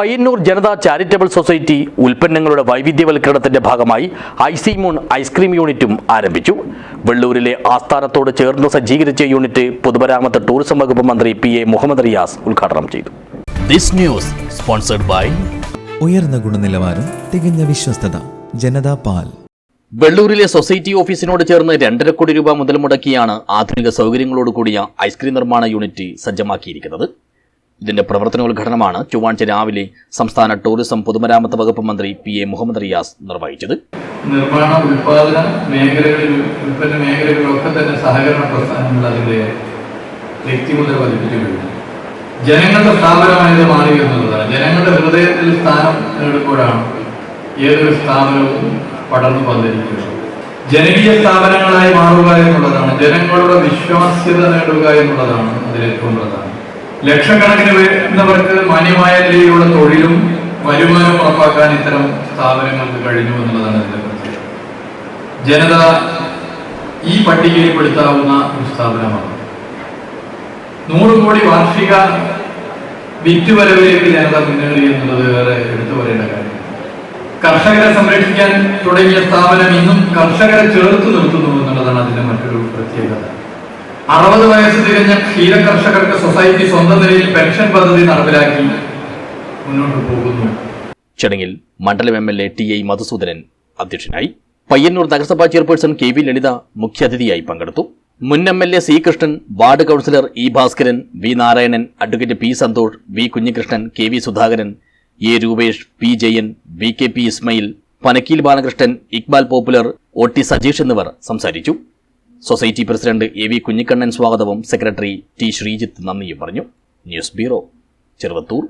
Payyanur Janata charitable society ഉൽപ്പന്നങ്ങളുടെ വൈവിധ്യവൽക്കരണത്തിന്റെ ഭാഗമായി ഐസിമൂൺ ice cream യൂണിറ്റും ആരംഭിച്ചു. വെള്ളൂരിലെ ആസ്ഥാനത്തോട് ചേർന്ന് സജ്ജീകരിച്ച യൂണിറ്റ് പൊതുമരാമത്ത് ടൂറിസം വകുപ്പ് മന്ത്രി പി എ മുഹമ്മദ് റിയാസ് ഉദ്ഘാടനം ചെയ്തു. ദിസ് ന്യൂസ് സ്പോൺസർഡ് ബൈ ഉയർന്ന ഗുണനിലവാരം തികഞ്ഞ വിശ്വസ്തത ജനതാ പാൽ. വെള്ളൂരിലെ സൊസൈറ്റി ഓഫീസിനോട് ചേർന്ന് രണ്ടര കോടി രൂപ മുതൽ മുടക്കിയാണ് ആധുനിക സൗകര്യങ്ങളോട് കൂടിയ ഐസ്ക്രീം നിർമ്മാണ യൂണിറ്റ് സജ്ജമാക്കിയിരിക്കുന്നത്. ഇതിന്റെ പ്രവർത്തനോദ്ഘാടനമാണ് ചൊവ്വാഴ്ച രാവിലെ സംസ്ഥാന ടൂറിസം പൊതുമരാമത്ത് വകുപ്പ് മന്ത്രി പി എ മുഹമ്മദ് റിയാസ് നിർവഹിച്ചത്. നിർമ്മാണ ഉൽപാദന മേഖലകളിൽ ഉൽപ്പന്ന മേഖലകളിലൊക്കെ തന്നെ സഹകരണ പ്രസ്ഥാനങ്ങൾ അതിന്റെ വ്യക്തിമുദ്ര പതിപ്പിച്ചു ജനങ്ങളുടെ സ്ഥാപനമായത് മാറി എന്നുള്ളതാണ്. ജനങ്ങളുടെ ഹൃദയത്തിൽ സ്ഥാനം നേടുമ്പോഴാണ് ഏതൊരു സ്ഥാപനവും പടർന്നു പന്തലിക്കുന്നത്. ജനകീയ സ്ഥാപനങ്ങളായി മാറുക എന്നുള്ളതാണ്. ജനങ്ങളുടെ വിശ്വാസ്യത നേടുക എന്നുള്ളതാണ് അതിലേക്കുള്ളതാണ് ലക്ഷക്കണക്കിന് വരുന്നവർക്ക് മാന്യമായ നിലയിലുള്ള തൊഴിലും വരുമാനം ഉറപ്പാക്കാൻ ഇത്തരം സ്ഥാപനങ്ങൾക്ക് കഴിഞ്ഞു എന്നുള്ളതാണ് ഇതിന്റെ ജനത ഈ പട്ടികയിൽപ്പെടുത്താവുന്ന ഒരു സ്ഥാപനമാണ്. നൂറ് കോടി വാർഷിക വിറ്റുവരവിലേക്ക് ജനത മുന്നേറി എന്നുള്ളത് വേറെ എടുത്തു പറയേണ്ട കാര്യം. കർഷകരെ സംരക്ഷിക്കാൻ തുടങ്ങിയ സ്ഥാപനം ഇന്നും കർഷകരെ ചേർത്ത് നിർത്തുന്നു എന്നുള്ളതാണ് അതിന്റെ മറ്റൊരു പ്രത്യേകത. അറുപത് വയസ്സ് തികഞ്ഞ ക്ഷീര കർഷകർക്ക് സൊസൈറ്റി സ്വന്തം നിലയിൽ പെൻഷൻ പദ്ധതി നടപ്പിലാക്കി മുന്നോട്ട് പോകുന്നു. ചടങ്ങിൽ മണ്ഡലം M L A T I Madhusoodanan അധ്യക്ഷനായി പയ്യന്നൂർ നഗരസഭാ ചെയർപേഴ്സൺ കെ വി ലളിത മുഖ്യാതിഥിയായി പങ്കെടുത്തു. മുൻ M L A C Krishnan ward councillor E Bhaskaran V Narayanan advocate P Santhosh V Kunhikrishnan K V Sudhakaran A Rupesh P Jayan V K P Ismail Panakkeel Balakrishnan Iqbal popular O T Sajeesh എന്നിവർ സംസാരിച്ചു. Society president A V Kunhikannan സ്വാഗതവും secretary T Sreejith നന്ദിയും പറഞ്ഞു. News bureau Cheruvathur.